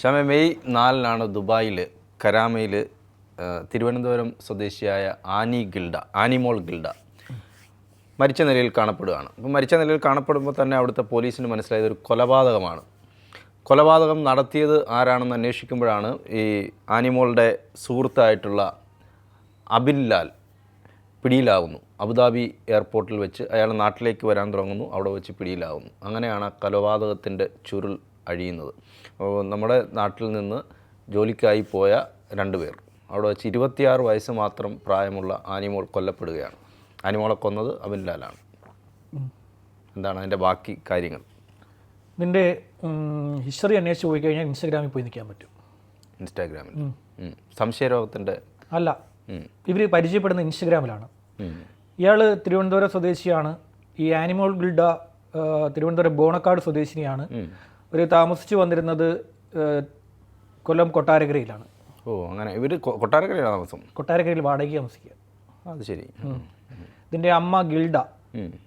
Shama May നാലിനാണ് ദുബായിൽ കരാമയിൽ തിരുവനന്തപുരം സ്വദേശിയായ ആനി ഗിൽഡ ആനിമോൾ ഗിൽഡ മരിച്ച നിലയിൽ കാണപ്പെടുകയാണ്. അപ്പം മരിച്ച നിലയിൽ കാണപ്പെടുമ്പോൾ തന്നെ അവിടുത്തെ പോലീസിന് മനസ്സിലായത് ഒരു കൊലപാതകമാണ്. കൊലപാതകം നടത്തിയത് ആരാണെന്ന് അന്വേഷിക്കുമ്പോഴാണ് ഈ ആനിമോളുടെ സുഹൃത്തായിട്ടുള്ള അബിൻ ലാൽ പിടിയിലാവുന്നു. അബുദാബി എയർപോർട്ടിൽ വെച്ച് അയാൾ നാട്ടിലേക്ക് വരാൻ തുടങ്ങുന്നു അവിടെ വെച്ച് പിടിയിലാവുന്നു. അങ്ങനെയാണ് ആ കൊലപാതകത്തിന്റെ ചുരുൾ അഴിയുന്നത്. അപ്പോൾ നമ്മുടെ നാട്ടിൽ നിന്ന് ജോലിക്കായി പോയ രണ്ടുപേർ അവിടെ വെച്ച് ഇരുപത്തിയാറ് വയസ്സ് മാത്രം പ്രായമുള്ള ആനിമോൾ കൊല്ലപ്പെടുകയാണ്. ആനിമോളെ കൊന്നത് അബിൻ ലാലാണ്. എന്താണ് അതിന്റെ ബാക്കി കാര്യങ്ങൾ? നിന്റെ ഹിസ്റ്ററി അന്വേഷിച്ച് പോയി കഴിഞ്ഞാൽ ഇൻസ്റ്റാഗ്രാമിൽ പോയി നിൽക്കാൻ പറ്റും. ഇൻസ്റ്റാഗ്രാമിൽ. സംശയരോഗത്തിന്റെ അല്ല ഇവർ പരിചയപ്പെടുന്ന ഇൻസ്റ്റഗ്രാമിലാണ്. ഇയാൾ തിരുവനന്തപുരം സ്വദേശിയാണ്. ഈ ആനിമോൾ ഗിൽഡ തിരുവനന്തപുരം ബോണക്കാട് സ്വദേശിനിയാണ്. ഒരു താമസിച്ചു വന്നിരുന്നത് കൊല്ലം കൊട്ടാരക്കരയിലാണ്. ഓ അങ്ങനെ. ഇവർ കൊട്ടാരക്കരയിലാണ് താമസം? കൊട്ടാരക്കരയിൽ വാടകയ്ക്ക് താമസിക്കുക. അത് ശരി. ഇതിന്റെ അമ്മ ഗിൽഡ.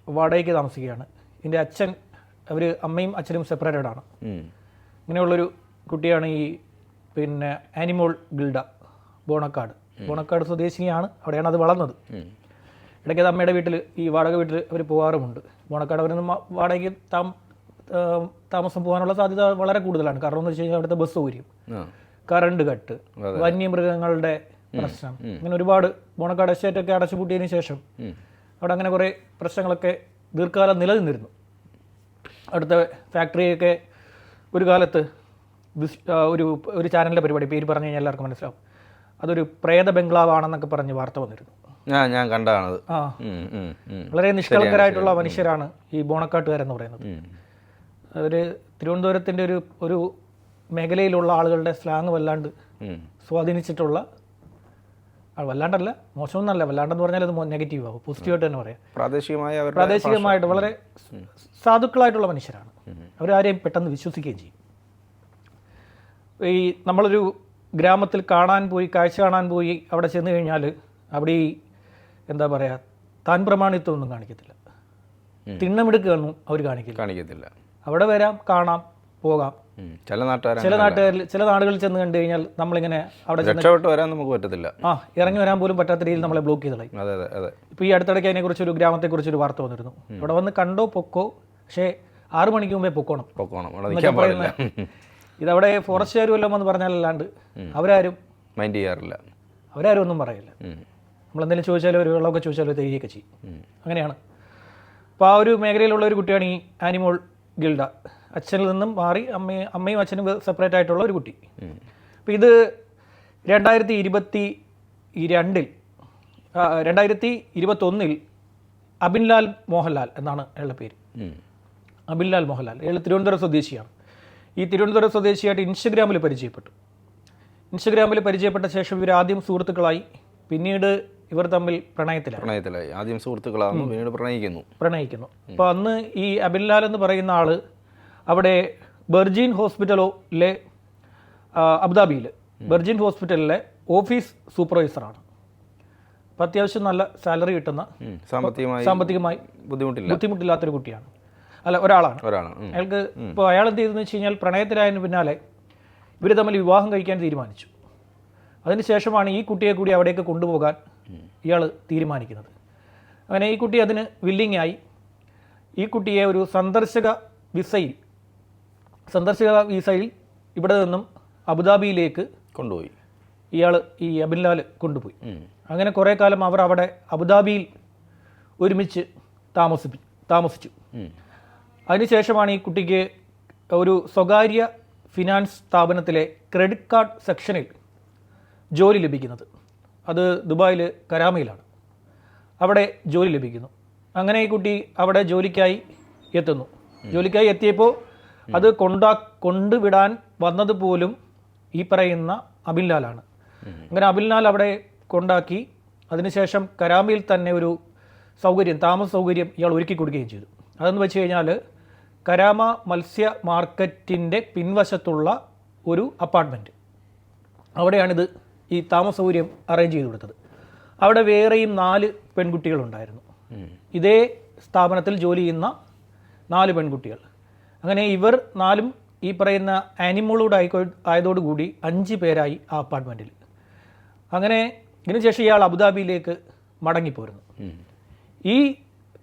വാടകയ്ക്ക് താമസിക്കുകയാണ്. ഇതിന്റെ അച്ഛൻ അവർ അമ്മയും അച്ഛനും സെപ്പറേറ്റഡ് ആണ്. ഇങ്ങനെയുള്ളൊരു കുട്ടിയാണ് ഈ പിന്നെ ആനിമോൾ ഗിൽഡ ബോണക്കാട്. ബോണക്കാട് സ്വദേശിനിയാണ്. അവിടെയാണ് അത് വളർന്നത്. ഇടയ്ക്ക് അത് അമ്മയുടെ വീട്ടിൽ ഈ വാടക വീട്ടിൽ അവർ പോകാറുമുണ്ട് ബോണക്കാട് അവരൊന്നും വാടകയ്ക്ക് താം താമസം പോകാനുള്ള സാധ്യത വളരെ കൂടുതലാണ്. കാരണം എന്ന് വെച്ച് കഴിഞ്ഞാൽ അവിടുത്തെ ബസ് സൗകര്യം കറണ്ട് കട്ട് വന്യമൃഗങ്ങളുടെ പ്രശ്നം. അങ്ങനെ ഒരുപാട് ബോണക്കാട് എസ്റ്റേറ്റ് ഒക്കെ അടച്ചുപൂട്ടിയതിന് ശേഷം അവിടെ അങ്ങനെ കുറേ പ്രശ്നങ്ങളൊക്കെ ദീർഘകാലം നിലനിന്നിരുന്നു. അടുത്ത ഫാക്ടറിയൊക്കെ ഒരു കാലത്ത് ഒരു ഒരു ചാനലിന്റെ പരിപാടി പേര് പറഞ്ഞു കഴിഞ്ഞാൽ എല്ലാവർക്കും മനസ്സിലാവും. അതൊരു പ്രേത ബംഗ്ലാവാണെന്നൊക്കെ പറഞ്ഞ് വാർത്ത വന്നിരുന്നു. ഞാൻ കണ്ടതാണത്. വളരെ നിഷ്കളങ്കരായിട്ടുള്ള മനുഷ്യരാണ് ഈ ബോണക്കാട്ടുകാരെന്ന് പറയുന്നത്. അവർ തിരുവനന്തപുരത്തിന്റെ ഒരു ഒരു മേഖലയിലുള്ള ആളുകളുടെ സ്ലാങ് വല്ലാണ്ട്. സ്വാധീനിച്ചിട്ടുള്ള വല്ലാണ്ടല്ല മോശമൊന്നല്ല വല്ലാണ്ടെന്ന് പറഞ്ഞാൽ അത് നെഗറ്റീവ് ആവും. പോസിറ്റീവായിട്ട് തന്നെ പറയാം. പ്രാദേശികമായ അവരുടെ പ്രാദേശികമായിട്ട് വളരെ സാധുക്കളായിട്ടുള്ള മനുഷ്യരാണ്. അവരാരെയും പെട്ടെന്ന് വിശ്വസിക്കുകയും ചെയ്യും. ഈ നമ്മളൊരു ഗ്രാമത്തിൽ കാണാൻ പോയി കാഴ്ച കാണാൻ പോയി അവിടെ ചെന്ന് കഴിഞ്ഞാൽ അവിടെ ഈ എന്താ പറയുക താൻ പ്രമാണിത്വമൊന്നും കാണിക്കത്തില്ല. തിണ്ണമെടുക്കുകയൊന്നും അവർ കാണിക്കില്ല. കാണിക്കത്തില്ല. അവിടെ വരാം കാണാം പോകാം. ചില നാട്ടുകാർ ചില നാട്ടുകാരിൽ ചില നാടുകളിൽ ചെന്ന് കണ്ടു കഴിഞ്ഞാൽ നമ്മളിങ്ങനെ അവിടെ രക്ഷപ്പെട്ട് വരാൻ നമുക്ക് പറ്റത്തില്ല. ആ ഇറങ്ങി വരാൻ പോലും പറ്റാത്ത രീതിയിൽ നമ്മളെ ബ്ലോക്ക് ചെയ്ത് കളയും. അതെ അതെ അതെ. ഇപ്പോൾ ഈ അടുത്തിടയ്ക്ക് അതിനെക്കുറിച്ച് ഒരു ഗ്രാമത്തെക്കുറിച്ച് ഒരു വാർത്ത വന്നിരുന്നു. ഇവിടെ വന്ന് കണ്ടോ പൊക്കോ? പക്ഷേ ആറു മണിക്ക് മുമ്പേ പൊക്കോണം. പൊക്കോണം. ഇതവിടെ ഫോറസ്റ്റുകാരും എല്ലാം വന്ന് പറഞ്ഞാലല്ലാണ്ട് അവരാരും മൈൻഡ് ചെയ്യാറില്ല. അവരാരും ഒന്നും പറയില്ല. നമ്മൾ നമ്മളെന്തെങ്കിലും ചോദിച്ചാലും ഒരു വെള്ളമൊക്കെ ചോദിച്ചാലും തരികയൊക്കെ ചെയ്യും. അങ്ങനെയാണ്. അപ്പോൾ ആ ഒരു മേഖലയിലുള്ള ഒരു കുട്ടിയാണ് ഈ ആനിമോൾ ഗിൽഡ. അച്ഛനിൽ നിന്നും മാറി അമ്മയും അമ്മയും അച്ഛനും സെപ്പറേറ്റ് ആയിട്ടുള്ള ഒരു കുട്ടി. അപ്പോൾ ഇത് രണ്ടായിരത്തി ഇരുപത്തി രണ്ടിൽ രണ്ടായിരത്തി ഇരുപത്തൊന്നിൽ അബിൻലാൽ മോഹൻലാൽ എന്നാണ് അയാളുടെ പേര്. അബിൻലാൽ മോഹൻലാൽ. അയാൾ തിരുവനന്തപുരം സ്വദേശിയാണ്. ഈ തിരുവനന്തപുരം സ്വദേശിയായിട്ട് ഇൻസ്റ്റഗ്രാമിൽ പരിചയപ്പെട്ടു. ഇൻസ്റ്റഗ്രാമിൽ പരിചയപ്പെട്ട ശേഷം ഇവർ ആദ്യം സുഹൃത്തുക്കളായി. പിന്നീട് ഇവർ തമ്മിൽ പ്രണയത്തിലാണ് പ്രണയത്തിലായി. ആദ്യം സുഹൃത്തുക്കളാകുന്നു പിന്നീട് പ്രണയിക്കുന്നു. പ്രണയിക്കുന്നു. അപ്പോൾ അന്ന് ഈ അബിൻലാൽ എന്ന് പറയുന്ന ആൾ അവിടെ ബെർജീൻ ഹോസ്പിറ്റലിലെ അബുദാബിയിൽ. ബെർജിൻ ഹോസ്പിറ്റലിലെ ഓഫീസ് സൂപ്പർവൈസറാണ്. അപ്പം അത്യാവശ്യം നല്ല സാലറി കിട്ടുന്ന സാമ്പത്തികമായി സാമ്പത്തികമായി ബുദ്ധിമുട്ടില്ല. ബുദ്ധിമുട്ടില്ലാത്തൊരു കുട്ടിയാണ്. അല്ല ഒരാളാണ്. ഒരാളാണ്. അയാൾക്ക് ഇപ്പോൾ അയാൾ എന്ത് ചെയ്തെന്ന് വെച്ച് കഴിഞ്ഞാൽ പ്രണയത്തിലായതിന് പിന്നാലെ ഇവർ തമ്മിൽ വിവാഹം കഴിക്കാൻ തീരുമാനിച്ചു. അതിനുശേഷമാണ് ഈ കുട്ടിയെ കൂടി അവിടേക്ക് കൊണ്ടുപോകാൻ ഇയാൾ തീരുമാനിക്കുന്നത്. അങ്ങനെ ഈ കുട്ടി അതിന് വില്ലിംഗ് ആയി ഈ കുട്ടിയെ ഒരു സന്ദർശക വിസയിൽ സന്ദർശക വിസയിൽ ഇവിടെ നിന്നും അബുദാബിയിലേക്ക് കൊണ്ടുപോയി. ഇയാൾ ഈ അബിൻലാൽ കൊണ്ടുപോയി. അങ്ങനെ കുറേ കാലം അവർ അവിടെ അബുദാബിയിൽ ഒരുമിച്ച് താമസിപ്പി താമസിച്ചു. അതിനുശേഷമാണ് ഈ കുട്ടിക്ക് ഒരു സ്വകാര്യ ഫിനാൻസ് സ്ഥാപനത്തിലെ ക്രെഡിറ്റ് കാർഡ് സെക്ഷനിൽ ജോലി ലഭിക്കുന്നത്. അത് ദുബായിൽ കരാമയിലാണ്. അവിടെ ജോലി ലഭിക്കുന്നു. അങ്ങനെ ഈ കുട്ടി അവിടെ ജോലിക്കായി എത്തുന്നു. ജോലിക്കായി എത്തിയപ്പോൾ അത് കൊണ്ടാ കൊണ്ടുവിടാൻ വന്നത് പോലും ഈ പറയുന്ന അബിൻലാലാണ്. അങ്ങനെ അബിൻലാൽ അവിടെ കൊണ്ടാക്കി അതിനുശേഷം കരാമയിൽ തന്നെ ഒരു സൗകര്യം താമസ സൗകര്യം ഇയാൾ ഒരുക്കി കൊടുക്കുകയും ചെയ്തു. അതെന്ന് വെച്ച് കഴിഞ്ഞാൽ കരാമ മത്സ്യ മാർക്കറ്റിന്റെ പിൻവശത്തുള്ള ഒരു അപ്പാർട്ട്മെന്റ് അവിടെയാണിത് ഈ താമസ സൗകര്യം അറേഞ്ച് ചെയ്ത് കൊടുത്തത്. അവിടെ വേറെയും നാല് പെൺകുട്ടികളുണ്ടായിരുന്നു. ഇതേ സ്ഥാപനത്തിൽ ജോലി ചെയ്യുന്ന നാല് പെൺകുട്ടികൾ. അങ്ങനെ ഇവർ നാലും ഈ പറയുന്ന ആനിമളോട് ആയിക്കോ ആയതോടുകൂടി അഞ്ച് പേരായി ആ അപ്പാർട്ട്മെന്റിൽ അങ്ങനെ ഇതിനുശേഷം ഇയാൾ അബുദാബിയിലേക്ക് മടങ്ങിപ്പോരുന്നു. ഈ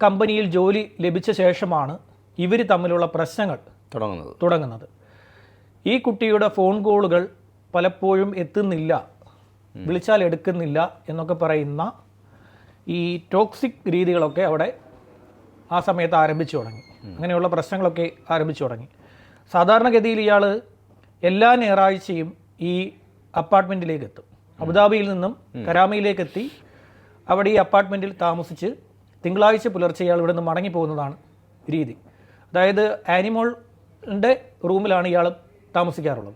കമ്പനിയിൽ ജോലി ലഭിച്ച ശേഷമാണ് ഇവർ തമ്മിലുള്ള പ്രശ്നങ്ങൾ തുടങ്ങുന്നത്. തുടങ്ങുന്നത്. ഈ കുട്ടിയുടെ ഫോൺ കോളുകൾ പലപ്പോഴും എത്തുന്നില്ല. വിളിച്ചാൽ എടുക്കുന്നില്ല എന്നൊക്കെ പറയുന്ന ഈ ടോക്സിക് രീതികളൊക്കെ അവിടെ ആ സമയത്ത് ആരംഭിച്ചു തുടങ്ങി. അങ്ങനെയുള്ള പ്രശ്നങ്ങളൊക്കെ ആരംഭിച്ചു തുടങ്ങി. സാധാരണഗതിയിൽ ഇയാൾ എല്ലാ ഞായറാഴ്ചയും ഈ അപ്പാർട്ട്മെന്റിലേക്ക് എത്തും. അബുദാബിയിൽ നിന്നും കരാമയിലേക്ക് എത്തി. അവിടെ ഈ അപ്പാർട്ട്മെന്റിൽ താമസിച്ച് തിങ്കളാഴ്ച പുലർച്ചെ ഇയാൾ ഇവിടെ നിന്ന് മടങ്ങി പോകുന്നതാണ് രീതി. അതായത് ആനിമോളിന്റെ റൂമിലാണ് ഇയാൾ താമസിക്കാറുള്ളത്.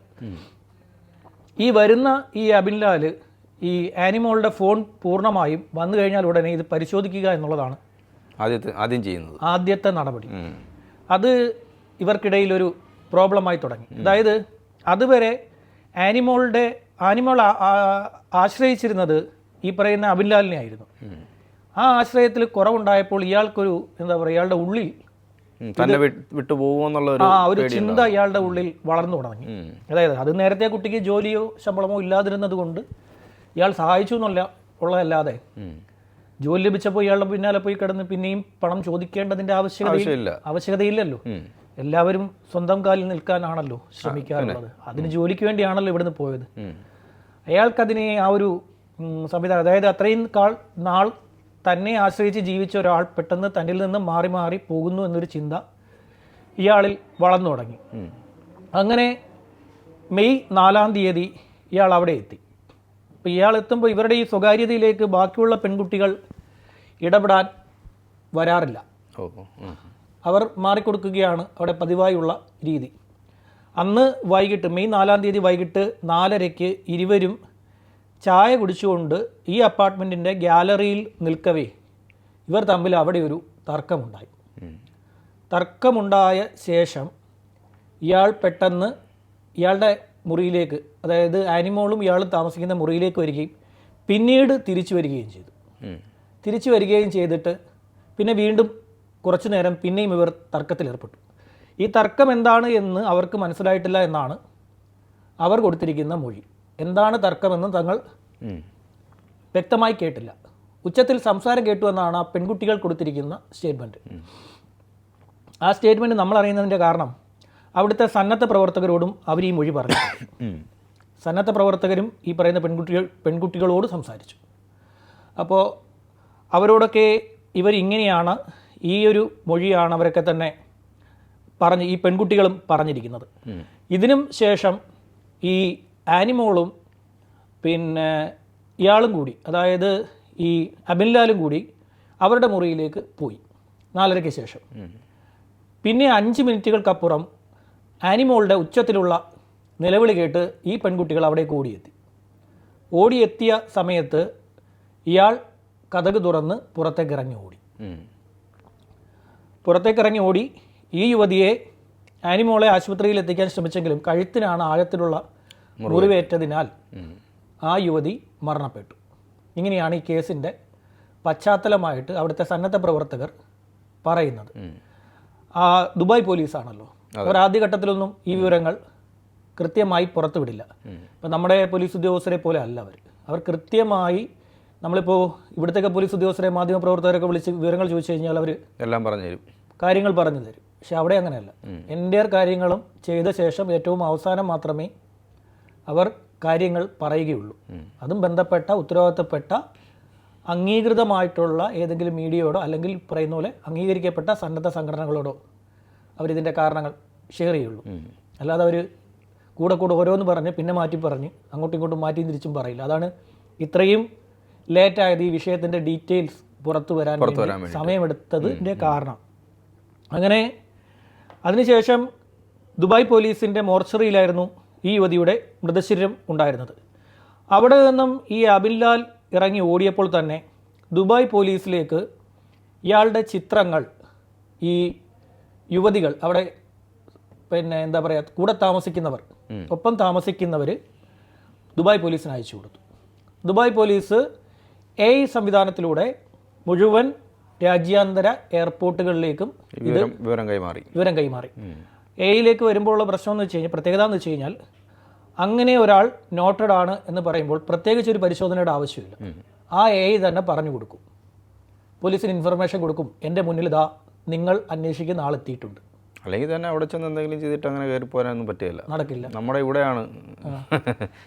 ഈ വരുന്ന ഈ അബിൻലാൽ ഈ ആനിമോളുടെ ഫോൺ പൂർണമായും വന്നു കഴിഞ്ഞാൽ ഉടനെ ഇത് പരിശോധിക്കുക എന്നുള്ളതാണ് ആദ്യത്തെ ആദ്യം ചെയ്യുന്നത്. ആദ്യത്തെ നടപടി. അത് ഇവർക്കിടയിൽ ഒരു പ്രോബ്ലമായി തുടങ്ങി. അതായത് അതുവരെ ആനിമോളുടെ ആനിമോൾ ആശ്രയിച്ചിരുന്നത് ഈ പറയുന്ന അബിൻലാലിനെ ആയിരുന്നു. ആ ആശ്രയത്തിൽ കുറവുണ്ടായപ്പോൾ ഇയാൾക്കൊരു എന്താ പറയുക ഇയാളുടെ ഉള്ളിൽ തന്നെ വിട്ട് വിട്ടു പോകുമോ എന്നുള്ള ഒരു ആ ഒരു ചിന്ത ഇയാളുടെ ഉള്ളിൽ വളർന്നു തുടങ്ങി. അതായത് അത് നേരത്തെ കുട്ടിക്ക് ജോലിയോ ശമ്പളമോ ഇല്ലാതിരുന്നത് കൊണ്ട് ഇയാൾ സഹായിച്ചു എന്നല്ല ഉള്ളതല്ലാതെ. ജോലി ലഭിച്ചപ്പോൾ ഇയാളുടെ പിന്നാലെ പോയി കിടന്ന് പിന്നെയും പണം ചോദിക്കേണ്ടതിന്റെ ആവശ്യകത ആവശ്യകതയില്ലല്ലോ. എല്ലാവരും സ്വന്തം കാലിൽ നിൽക്കാനാണല്ലോ ശ്രമിക്കാറുള്ളത്. അതിന് ജോലിക്ക് വേണ്ടിയാണല്ലോ ഇവിടുന്ന് പോയത്. അയാൾക്കതിനെ ആ ഒരു സംവിധാനം അതായത് അത്രയും കാൾ നാൾ തന്നെ ആശ്രയിച്ച് ജീവിച്ച ഒരാൾ പെട്ടെന്ന് തന്നിൽ നിന്ന് മാറി മാറി പോകുന്നു എന്നൊരു ചിന്ത ഇയാളിൽ വളർന്നു തുടങ്ങി. അങ്ങനെ മെയ് നാലാം തീയതി ഇയാൾ അവിടെ എത്തി. അപ്പോൾ ഇയാൾ എത്തുമ്പോൾ ഇവരുടെ ഈ സ്വകാര്യതയിലേക്ക് ബാക്കിയുള്ള പെൺകുട്ടികൾ ഇടപെടാൻ വരാറില്ല. അവർ മാറിക്കൊടുക്കുകയാണ് അവിടെ പതിവായുള്ള രീതി അന്ന് വൈകിട്ട് മെയ് നാലാം തീയതി വൈകിട്ട് നാലരയ്ക്ക് ഇരുവരും ചായ കുടിച്ചുകൊണ്ട് ഈ അപ്പാർട്ട്മെന്റിന്റെ ഗ്യാലറിയിൽ നിൽക്കവേ ഇവർ തമ്മിൽ അവിടെ ഒരു തർക്കമുണ്ടായി. തർക്കമുണ്ടായ ശേഷം ഇയാൾ പെട്ടെന്ന് ഇയാളുടെ മുറിയിലേക്ക് അതായത് ആനിമോളും ഇയാളും താമസിക്കുന്ന മുറിയിലേക്ക് വരികയും പിന്നീട് തിരിച്ചു വരികയും ചെയ്തു. തിരിച്ചു വരികയും ചെയ്തിട്ട് പിന്നെ വീണ്ടും കുറച്ചു നേരം പിന്നെയും ഇവർ തർക്കത്തിലേർപ്പെട്ടു ഈ തർക്കം എന്താണ് എന്ന് അവർക്ക് മനസ്സിലായിട്ടില്ല എന്നാണ് അവർ കൊടുത്തിരിക്കുന്ന മൊഴി. എന്താണ് തർക്കമെന്ന് തങ്ങൾ വ്യക്തമായി കേട്ടില്ല. ഉച്ചത്തിൽ സംസാരം കേട്ടു എന്നാണ് ആ പെൺകുട്ടികൾ കൊടുത്തിരിക്കുന്ന സ്റ്റേറ്റ്മെന്റ് ആ സ്റ്റേറ്റ്മെന്റ് നമ്മൾ അറിയുന്നതിന്റെ കാരണം അവിടുത്തെ സന്നദ്ധ പ്രവർത്തകരോടും അവർ ഈ മൊഴി പറഞ്ഞു. സന്നദ്ധ പ്രവർത്തകരും ഈ പറയുന്ന പെൺകുട്ടികൾ പെൺകുട്ടികളോട് സംസാരിച്ചു അപ്പോൾ അവരോടൊക്കെ ഇവരിങ്ങനെയാണ് ഈ ഒരു മൊഴിയാണ് അവരൊക്കെ തന്നെ പറഞ്ഞ് ഈ പെൺകുട്ടികളും പറഞ്ഞിരിക്കുന്നത്. ഇതിനും ശേഷം ഈ ആനിമോളും പിന്നെ ഇയാളും കൂടി അതായത് ഈ അബിൻലാലും കൂടി അവരുടെ മുറിയിലേക്ക് പോയി നാലരയ്ക്ക് ശേഷം. പിന്നെ അഞ്ച് മിനിറ്റുകൾക്കപ്പുറം ആനിമോളുടെ ഉച്ചത്തിലുള്ള നിലവിളി കേട്ട് ഈ പെൺകുട്ടികൾ അവിടേക്ക് ഓടിയെത്തി. ഓടിയെത്തിയ സമയത്ത് ഇയാൾ കഥക് തുറന്ന് പുറത്തേക്ക് ഇറങ്ങി ഓടി. പുറത്തേക്ക് ഇറങ്ങി ഓടി. ഈ യുവതിയെ ആനിമോളെ ആശുപത്രിയിൽ എത്തിക്കാൻ ശ്രമിച്ചെങ്കിലും കഴുത്തിനാണ് ആഴത്തിലുള്ള മുറിവേറ്റതിനാൽ ആ യുവതി മരണപ്പെട്ടു. ഇങ്ങനെയാണ് ഈ കേസിന്റെ പശ്ചാത്തലമായിട്ട് അവിടുത്തെ സന്നദ്ധ പ്രവർത്തകർ പറയുന്നത്. ദുബായ് പോലീസാണല്ലോ. അവർ ആദ്യഘട്ടത്തിലൊന്നും ഈ വിവരങ്ങൾ കൃത്യമായി പുറത്തുവിടില്ല. ഇപ്പം നമ്മുടെ പോലീസ് ഉദ്യോഗസ്ഥരെ പോലെ അല്ല അവർ. അവർ കൃത്യമായി നമ്മളിപ്പോൾ ഇവിടുത്തെ പോലീസ് ഉദ്യോഗസ്ഥരെ മാധ്യമപ്രവർത്തകരൊക്കെ വിളിച്ച് വിവരങ്ങൾ ചോദിച്ചു കഴിഞ്ഞാൽ അവർ എല്ലാം പറഞ്ഞു തരും. കാര്യങ്ങൾ പറഞ്ഞു തരും. പക്ഷെ അവിടെ അങ്ങനെയല്ല. എന്റെ കാര്യങ്ങളും ചെയ്ത ശേഷം ഏറ്റവും അവസാനം മാത്രമേ അവർ കാര്യങ്ങൾ പറയുകയുള്ളൂ. അതും ബന്ധപ്പെട്ട ഉത്തരവാദിത്തപ്പെട്ട അംഗീകൃതമായിട്ടുള്ള ഏതെങ്കിലും മീഡിയയോടോ അല്ലെങ്കിൽ പറയുന്ന പോലെ അംഗീകരിക്കപ്പെട്ട സന്നദ്ധ സംഘടനകളോടോ അവരിതിന്റെ കാരണങ്ങൾ ഷെയർ ചെയ്യുള്ളൂ. അല്ലാതെ അവർ കൂടെ കൂടെ ഓരോന്ന് പറഞ്ഞ് പിന്നെ മാറ്റി പറഞ്ഞ് അങ്ങോട്ടും ഇങ്ങോട്ടും മാറ്റി തിരിച്ചും പറയില്ല. അതാണ് ഇത്രയും ലേറ്റ് ആയത് ഈ വിഷയത്തിന്റെ ഡീറ്റെയിൽസ് പുറത്തു വരാൻ സമയമെടുത്തതിന്റെ കാരണം. അങ്ങനെ അതിനുശേഷം ദുബായ് പോലീസിന്റെ മോർച്ചറിയിലായിരുന്നു ഈ യുവതിയുടെ മൃതശരീരം ഉണ്ടായിരുന്നത്. അവിടെ നിന്നും ഈ അബിൻലാൽ ഇറങ്ങി ഓടിയപ്പോൾ തന്നെ ദുബായ് പോലീസിലേക്ക് ഇയാളുടെ ചിത്രങ്ങൾ ഈ യുവതികൾ അവിടെ പിന്നെ എന്താ പറയുക കൂടെ താമസിക്കുന്നവർ. ഒപ്പം താമസിക്കുന്നവർ ദുബായ് പോലീസിന് അയച്ചു കൊടുത്തു. ദുബായ് പോലീസ് എ സംവിധാനത്തിലൂടെ മുഴുവൻ രാജ്യാന്തര എയർപോർട്ടുകളിലേക്കും ഇത് വിവരം കൈമാറി. വിവരം കൈമാറി. എയിലേക്ക് വരുമ്പോഴുള്ള പ്രശ്നം എന്ന് വെച്ച് കഴിഞ്ഞാൽ പ്രത്യേകത എന്ന് വെച്ച് കഴിഞ്ഞാൽ അങ്ങനെ ഒരാൾ നോട്ടഡ് ആണ് എന്ന് പറയുമ്പോൾ പ്രത്യേകിച്ച് ഒരു പരിശോധനയുടെ ആവശ്യമില്ല. ആ എ തന്നെ പറഞ്ഞു കൊടുക്കും. പോലീസിന് ഇൻഫർമേഷൻ കൊടുക്കും. എന്റെ മുന്നിൽ ഇതാ നിങ്ങൾ അന്വേഷിക്കുന്ന ആളെത്തിയിട്ടുണ്ട് അല്ലെങ്കിൽ തന്നെ അവിടെ ചെന്ന് എന്തെങ്കിലും ചെയ്തിട്ട് അങ്ങനെ കയറി പോരാനൊന്നും പറ്റില്ല നടക്കില്ല. നമ്മുടെ ഇവിടെയാണ്.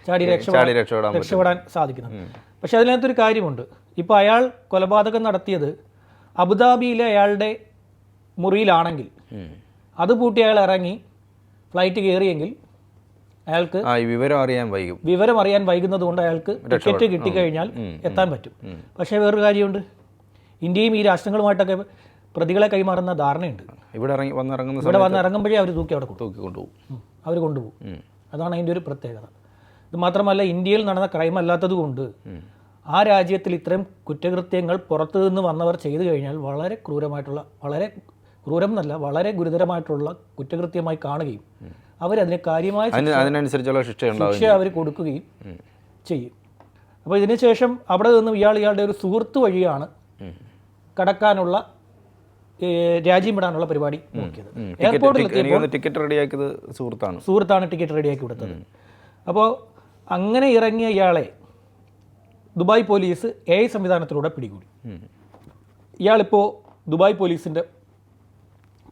ചാടി രക്ഷപ്പെടാൻ സാധിക്കുന്നത്. പക്ഷെ അതിനകത്തൊരു കാര്യമുണ്ട്. ഇപ്പോൾ അയാൾ കൊലപാതകം നടത്തിയത് അബുദാബിയിലെ അയാളുടെ മുറിയിലാണെങ്കിൽ. അത് പൂട്ടി അയാൾ ഇറങ്ങി ഫ്ലൈറ്റ് കയറിയെങ്കിൽ അയാൾക്ക് വിവരം അറിയാൻ വൈകും. വിവരം അറിയാൻ വൈകുന്നത് കൊണ്ട് അയാൾക്ക് ടിക്കറ്റ് കിട്ടിക്കഴിഞ്ഞാൽ എത്താൻ പറ്റും. പക്ഷേ വേറൊരു കാര്യമുണ്ട്. ഇന്ത്യയും ഈ രാഷ്ട്രങ്ങളുമായിട്ടൊക്കെ പ്രതികളെ കൈമാറുന്ന ധാരണയുണ്ട്. ഇവിടെ ഇറങ്ങി വന്നിറങ്ങുന്ന ഇവിടെ വന്നിറങ്ങുമ്പോഴേ അവർ തൂക്കി അവിടെ തൂക്കി കൊണ്ടുപോകും അവർ കൊണ്ടുപോകും. അതാണ് അതിന്റെ ഒരു പ്രത്യേകത. ഇത് മാത്രമല്ല ഇന്ത്യയിൽ നടന്ന ക്രൈം അല്ലാത്തത് കൊണ്ട് ആ രാജ്യത്തിൽ ഇത്രയും കുറ്റകൃത്യങ്ങൾ പുറത്തു നിന്ന് വന്നവർ ചെയ്തു കഴിഞ്ഞാൽ വളരെ ക്രൂരമായിട്ടുള്ള വളരെ ക്രൂരം എന്നല്ല വളരെ ഗുരുതരമായിട്ടുള്ള കുറ്റകൃത്യമായി കാണുകയും അവരതിനെ കാര്യമായ അതിന് അതിനനുസരിച്ചുള്ള ശിക്ഷ ശിക്ഷ അവർ കൊടുക്കുകയും ചെയ്യും. അപ്പോൾ ഇതിനുശേഷം അവിടെ നിന്നും ഇയാൾ ഇയാളുടെ ഒരു സുഹൃത്ത് വഴിയാണ് കടക്കാനുള്ള രാജ്യം വിടാനുള്ള പരിപാടി നോക്കിയത്. എയർപോർട്ടിൽ ടിക്കറ്റ് റെഡിയാക്കിയത് സുഹൃത്താണ്. സുഹൃത്താണ് ടിക്കറ്റ് റെഡിയാക്കി കൊടുത്തത് അപ്പോൾ അങ്ങനെ ഇറങ്ങിയ ഇയാളെ ദുബായ് പോലീസ് എ ഐ സംവിധാനത്തിലൂടെ പിടികൂടി. ഇയാളിപ്പോൾ ദുബായ് പോലീസിന്റെ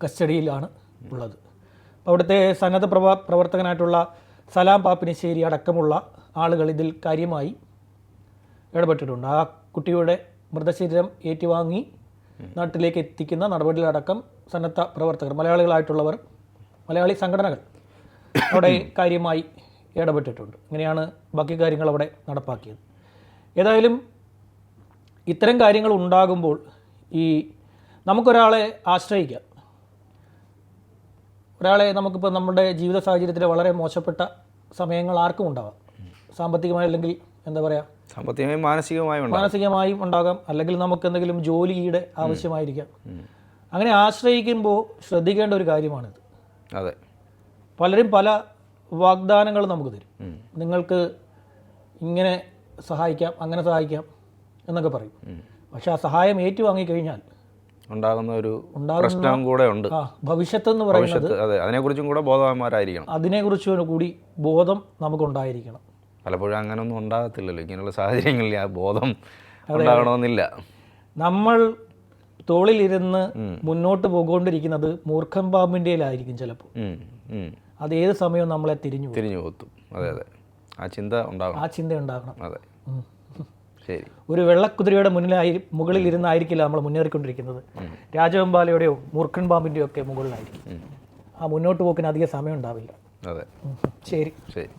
കസ്റ്റഡിയിലാണ് ഉള്ളത്. അവിടുത്തെ സന്നദ്ധ പ്രവ പ്രവർത്തകനായിട്ടുള്ള സലാം പാപ്പിനിശ്ശേരി അടക്കമുള്ള ആളുകൾ ഇതിൽ കാര്യമായി ഇടപെട്ടിട്ടുണ്ട്. ആ കുട്ടിയുടെ മൃതശരീരം ഏറ്റുവാങ്ങി നാട്ടിലേക്ക് എത്തിക്കുന്ന നടപടികളടക്കം സന്നദ്ധ പ്രവർത്തകർ മലയാളികളായിട്ടുള്ളവർ മലയാളി സംഘടനകൾ അവിടെ കാര്യമായി ഇടപെട്ടിട്ടുണ്ട്. ഇങ്ങനെയാണ് ബാക്കി കാര്യങ്ങൾ അവിടെ നടപ്പാക്കിയത്. ഏതായാലും ഇത്തരം കാര്യങ്ങൾ ഉണ്ടാകുമ്പോൾ ഈ നമുക്കൊരാളെ ആശ്രയിക്കാം. ഒരാളെ നമുക്കിപ്പോൾ നമ്മുടെ ജീവിത സാഹചര്യത്തിൽ വളരെ മോശപ്പെട്ട സമയങ്ങൾ ആർക്കും ഉണ്ടാവാം. സാമ്പത്തികമായി അല്ലെങ്കിൽ എന്താ പറയുക സാമ്പത്തികമായും മാനസികമായും മാനസികമായും ഉണ്ടാകാം. അല്ലെങ്കിൽ നമുക്ക് എന്തെങ്കിലും ജോലിയുടെ ആവശ്യമായിരിക്കാം. അങ്ങനെ ആശ്രയിക്കുമ്പോൾ ശ്രദ്ധിക്കേണ്ട ഒരു കാര്യമാണിത്. അതെ. പലരും പല വാഗ്ദാനങ്ങൾ നമുക്ക് തരും. നിങ്ങൾക്ക് ഇങ്ങനെ സഹായിക്കാം അങ്ങനെ സഹായിക്കാം എന്നൊക്കെ പറയും. പക്ഷെ ആ സഹായം ഏറ്റുവാങ്ങിക്കഴിഞ്ഞാൽ ഉണ്ടാകുന്ന ഒരു പ്രശ്നം കൂടെ ഉണ്ട്. ഭവിഷ്യത്ത് എന്ന് പറയുന്നത് അതിനെക്കുറിച്ചും കൂടെ ബോധവാന്മാരായിരിക്കണം. അതിനെക്കുറിച്ച് കൂടി ബോധം നമുക്കുണ്ടായിരിക്കണം. പലപ്പോഴും അങ്ങനെയൊന്നും ഉണ്ടാകത്തില്ലല്ലോ. ഇങ്ങനെയുള്ള സാഹചര്യങ്ങളിൽ ആ ബോധം ഉണ്ടാകണമെന്നില്ല. നമ്മൾ തോളിലിരുന്ന് മുന്നോട്ട് പോകൊണ്ടിരിക്കുന്നത് മൂർഖം പാമ്പിന്റെയിലായിരിക്കും ചിലപ്പോൾ. അത് ഏത് സമയവും നമ്മളെ തിരിഞ്ഞു തിരിഞ്ഞു പോത്തും അതെ അതെ. ആ ചിന്ത ഉണ്ടാകണം. ആ ചിന്ത ഉണ്ടാകണം. അതെ. ശരി. ഒരു വെള്ളക്കുതിരയുടെ മുന്നിലായി മുകളിൽ ഇരുന്നായിരിക്കില്ല നമ്മൾ മുന്നേറിക്കൊണ്ടിരിക്കുന്നത്. രാജവെമ്പാലയുടെയോ മൂർഖൻ പാമ്പിന്റെയോ ഒക്കെ മുകളിലായിരിക്കും ആ മുന്നോട്ട് പോക്കിന് അധിക സമയം ഉണ്ടാവില്ല. അതെ. ശരി. ശരി.